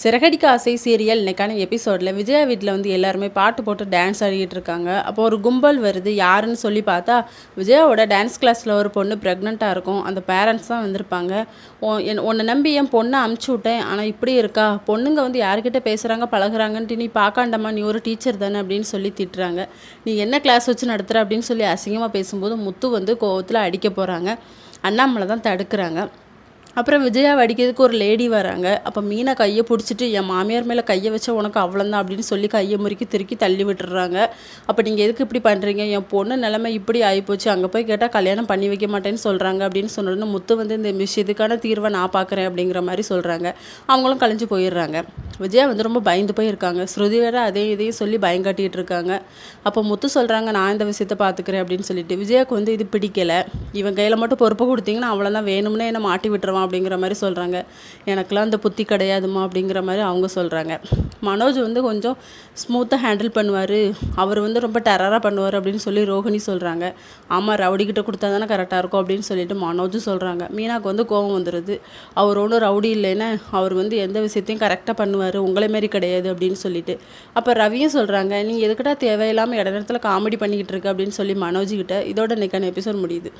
சிறகடிக்க ஆசை சீரியல் இன்னைக்கான எபிசோடில் விஜயா வீட்டில் வந்து எல்லாருமே பாட்டு போட்டு டான்ஸ் ஆடிக்கிட்டு இருக்காங்க. அப்போ ஒரு கும்பல் வருது யாருன்னு சொல்லி பார்த்தா விஜயாவோட டான்ஸ் கிளாஸில் ஒரு பொண்ணு ப்ரெக்னெண்ட்டாக இருக்கும். அந்த பேரண்ட்ஸ் தான் வந்திருப்பாங்க. என் உன்னை நம்பி என் பொண்ணை அமுச்சு விட்டேன். ஆனால் இப்படி இருக்கா? பொண்ணுங்க வந்து யார்கிட்ட பேசுகிறாங்க பழகுறாங்கன்ட்டு நீ பார்க்காண்டம்மா நீ ஒரு டீச்சர் தானே அப்படின்னு சொல்லி திட்டுறாங்க. நீ என்ன கிளாஸ் வச்சு நடத்துகிற அப்படின்னு சொல்லி அசிங்கமாக பேசும்போது முத்து வந்து கோவத்தில் அடிக்க போகிறாங்க அண்ணாமலை தான் தடுக்கிறாங்க. அப்புறம் விஜயா அடிக்கிறதுக்கு ஒரு லேடி வராங்க. அப்போ மீனை கையை பிடிச்சிட்டு என் மாமியார் மேலே கையை வச்சா உனக்கு அவ்வளோந்தான் அப்படின்னு சொல்லி கையை முறுக்கி திருக்கி தள்ளி விட்டுறாங்க. அப்போ நீங்கள் எதுக்கு இப்படி பண்ணுறீங்க என் பொண்ணு நிலமை இப்படி ஆகிப்போச்சு அங்கே போய் கேட்டால் கல்யாணம் பண்ணி வைக்க மாட்டேன்னு சொல்கிறாங்க அப்படின்னு சொன்னோடனே முத்து வந்து இந்த விஷயத்துக்கான தீர்வை நான் பார்க்குறேன் அப்படிங்கிற மாதிரி சொல்கிறாங்க அவங்களும் கழிஞ்சு போயிடுறாங்க. விஜயா வந்து ரொம்ப பயந்து போயிருக்காங்க. ஸ்ருதி வேற அதே இதையும் சொல்லி பயங்காட்டிகிட்டு இருக்காங்க. அப்போ முத்து சொல்கிறாங்க நான் இந்த விஷயத்தை பார்த்துக்கிறேன் அப்படின்னு சொல்லிட்டு. விஜயாவுக்கு வந்து இது பிடிக்கலை. இவன் கையில் மட்டும் பொறுப்பை கொடுத்தீங்கன்னா அவ்வளோதான் வேணும்னே என்னை மாட்டி விட்டுருவான் அப்படிங்கிற மாதிரி சொல்கிறாங்க எனக்கெலாம் அந்த புத்தி கிடையாதுமா அப்படிங்கிற மாதிரி அவங்க சொல்கிறாங்க மனோஜ் வந்து கொஞ்சம் ஸ்மூத்தாக ஹேண்டில் பண்ணுவார். அவர் வந்து ரொம்ப டெரராக பண்ணுவார் அப்படின்னு சொல்லி ரோஹிணி சொல்கிறாங்க ஆமாம் ரவுடிக்கிட்ட கொடுத்தா தானே கரெக்டாக இருக்கும் அப்படின்னு சொல்லிட்டு மனோஜும் சொல்கிறாங்க மீனாக்கு வந்து கோபம் வந்துடுது அவர் ஒன்றும் ரவுடி இல்லைன்னா அவர் வந்து எந்த விஷயத்தையும் கரெக்டாக பண்ணுவார். உங்களை மாரி கிடையாது அப்படின்னு சொல்லிட்டு. அப்போ ரவியும் சொல்கிறாங்க நீ எதுக்கிட்ட தேவையில்லாமல் இட நேரத்தில் காமெடி பண்ணிக்கிட்டு இருக்க? அப்படின்னு சொல்லி மனோஜ்கிட்ட இதோட இன்னைக்கான எபிசோட் முடியுது.